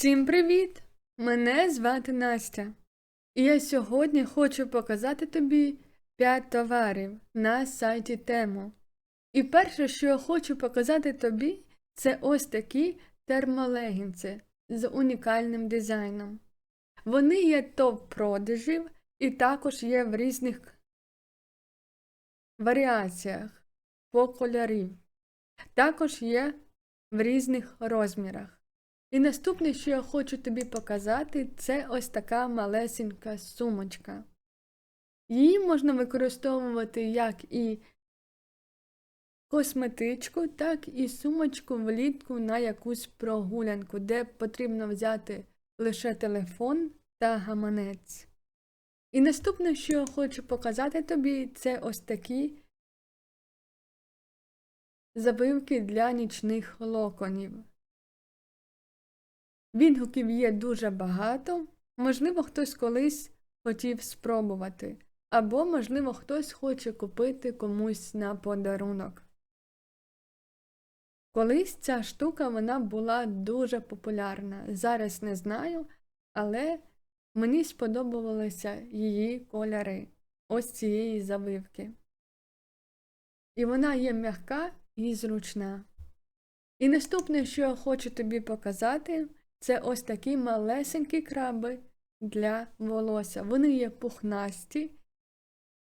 Всім привіт! Мене звати Настя. І я сьогодні хочу показати тобі 5 товарів на сайті Тему. І перше, що я хочу показати тобі, це ось такі термолегінці з унікальним дизайном. Вони є топ-продажів і також є в різних варіаціях по кольорів. Також є в різних розмірах. І наступне, що я хочу тобі показати, це ось така малесенька сумочка. Її можна використовувати як і косметичку, так і сумочку влітку на якусь прогулянку, де потрібно взяти лише телефон та гаманець. І наступне, що я хочу показати тобі, це ось такі забивки для нічних локонів. Відгуків є дуже багато, можливо, хтось колись хотів спробувати, або, можливо, хтось хоче купити комусь на подарунок. Колись ця штука вона була дуже популярна. Зараз не знаю, але мені сподобалися її кольори ось цієї завивки. І вона є м'яка і зручна. І наступне, що я хочу тобі показати, це ось такі малесенькі краби для волосся. Вони є пухнасті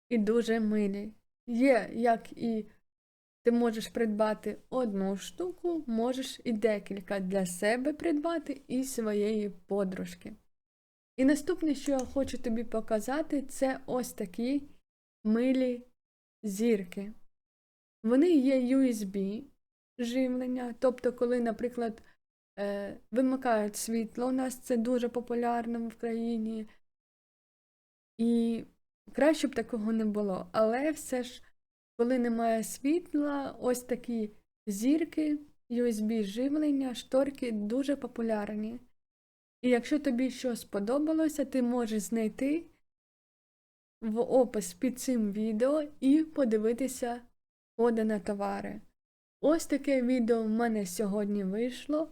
і дуже милі. Є, як і ти можеш придбати одну штуку, можеш і декілька для себе придбати і своєї подружки. І наступне, що я хочу тобі показати, це ось такі милі зірки. Вони є USB живлення, тобто, коли, наприклад, Е, Вимикають світло. У нас це дуже популярно в країні. І краще б такого не було. Але все ж, коли немає світла, ось такі зірки, USB-живлення, шторки дуже популярні. І якщо тобі щось сподобалося, ти можеш знайти в опис під цим відео і подивитися коди на товари. Ось таке відео в мене сьогодні вийшло.